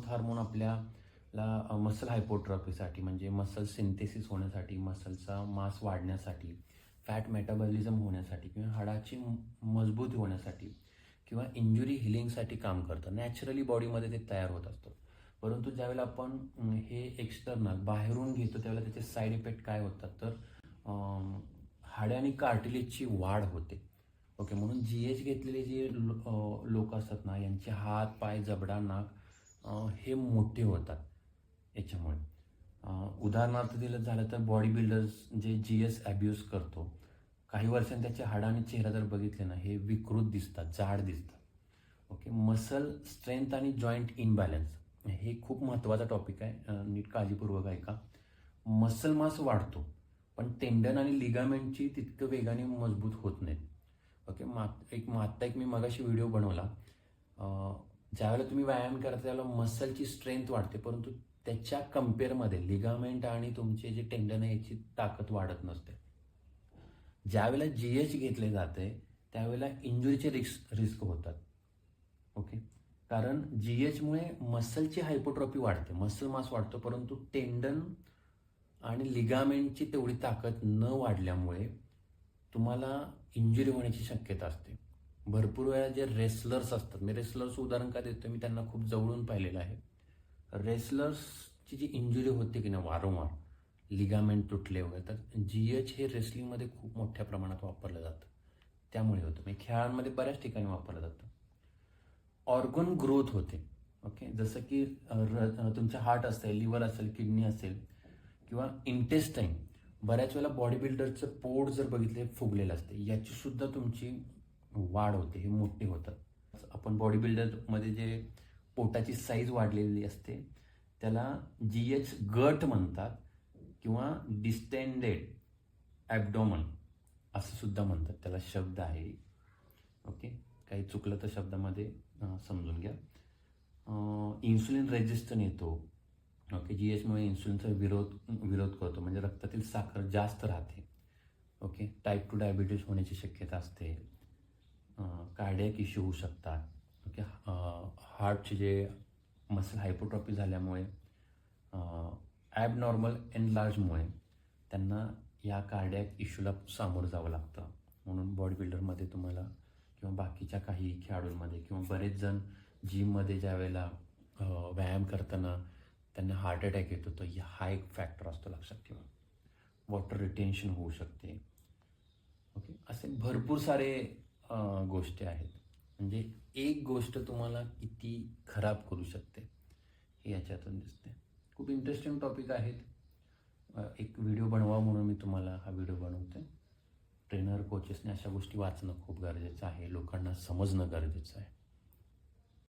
Growth hormone आपल्याला muscle हायपोट्रॉफीसाठी म्हणजे मसल सिंथेसिस होण्यासाठी मसलचा मास वाढण्यासाठी फॅट मेटाबॉलिझम होण्यासाठी किंवा हाडाची मजबूत मजबूती होण्यासाठी किंवा इंजुरी हिलिंगसाठी काम करतं. नॅचरली बॉडीमध्ये ते तयार होत असतं. परंतु ज्यावेळेला आपण हे एक्सटर्नल बाहेरून घेतो त्यावेळेला त्याचे साईड इफेक्ट काय होतात? तर अं, हाडे आणि कार्टिलेजची वाढ होते. ओके म्हणून जी एच घेतलेले जे लोक असतात ना यांचे हात पाय जबडा नाक हे मोठे होतात याच्यामुळे. उदाहरणार्थ दिलं झालं तर बॉडी बिल्डर्स जे जी एस ॲब्यूज करतो काही वर्षांनी त्याचे हाड आणि चेहरा जर बघितले ना हे विकृत दिसतात जाड दिसतात. ओके मसल स्ट्रेंथ आणि जॉईंट इनबॅलन्स हे खूप महत्त्वाचा टॉपिक आहे. नीट काळजीपूर्वक ऐका. मसल मास वाढतो पण टेंडन आणि लिगामेंटची तितकं वेगाने मजबूत होत नाहीत. ओके मा एक आत्ता एक मी मगाशी व्हिडिओ बनवला. ज्यावेळेला तुम्ही व्यायाम करता त्यावेळेला मसलची स्ट्रेंथ वाढते परंतु त्याच्या कम्पेअरमध्ये लिगामेंट आणि तुमचे जे टेंडन आहे याची ताकद वाढत नसते. ज्यावेळेला जी एच घेतले जाते त्यावेळेला इंजुरीचे रिस्क रिस्क होतात. ओके कारण जी एचमुळे मसलची हायपोट्रॉफी वाढते. मसल मास वाढतो परंतु टेंडन आणि लिगामेंटची तेवढी ताकद न वाढल्यामुळे तुम्हाला इंजुरी होण्याची शक्यता असते. भरपूर वेळा जे रेसलर्स असतात मी रेसलर्स उदाहरण का देतो मी त्यांना खूप जवळून पाहिलेलं आहे. रेसलर्सची जी इंजुरी होते की नाही वारंवार लिगामेंट तुटले वगैरे तर जी एच हे रेसलिंगमध्ये खूप मोठ्या प्रमाणात वापरलं जातं. त्यामुळे होतं. म्हणजे खेळांमध्ये बऱ्याच ठिकाणी वापरलं जातं. ऑर्गन ग्रोथ होते. ओके जसं की तुमचं र- हार्ट असेल लिव्हर असेल किडनी असेल किंवा इंटेस्टाईन बऱ्याच वेळेला बॉडी बिल्डरचं पोट जर बघितले फुगलेलं असते. याची सुद्धा तुमची वाढ होते हे मोठे होतात. आपण बॉडी बिल्डरमध्ये जे पोटाची साईज वाढलेली असते त्याला जी एच गट म्हणतात किंवा डिस्टेंडेड ॲबडोमन असं सुद्धा म्हणतात. त्याला शब्द आहे. ओके? काही चुकलं तर शब्दामध्ये समजून घ्या. इन्सुलिन रेजिस्टन येतो. ओके? जी एचमुळे इन्सुलिनचा विरोध विरोध करतो. म्हणजे रक्तातील साखर जास्त राहते. ओके? टाईप टू डायबिटीज होण्याची शक्यता असते. कार्डियक इश्यू होऊ शकतात. ओके हार्टचे जे मसल हायपोट्रॉफी झाल्यामुळे ॲब नॉर्मल एनलार्जमुळे त्यांना या कार्डियक इश्यूला सामोरं जावं लागतं. म्हणून बॉडी बिल्डरमध्ये तुम्हाला किंवा बाकीच्या काही खेळाडूंमध्ये किंवा बरेच जण जिममध्ये ज्या वेळेला व्यायाम करताना त्यांना हार्ट अटॅक येतो तर हा एक फॅक्टर असतो लक्षात ठेवा. वॉटर रिटेन्शन होऊ शकते. ओके असे भरपूर सारे गोष्टी आहेत. म्हणजे एक गोष्ट तुम्हाला किती खराब करू शकते हे याच्यातून दिसते. खूप इंटरेस्टिंग टॉपिक आहेत. एक व्हिडिओ बनवा म्हणून मी तुम्हाला हा व्हिडिओ बनवते. ट्रेनर कोचेसने अशा गोष्टी वाचणं खूप गरजेचं आहे. लोकांना समजणं गरजेचं आहे.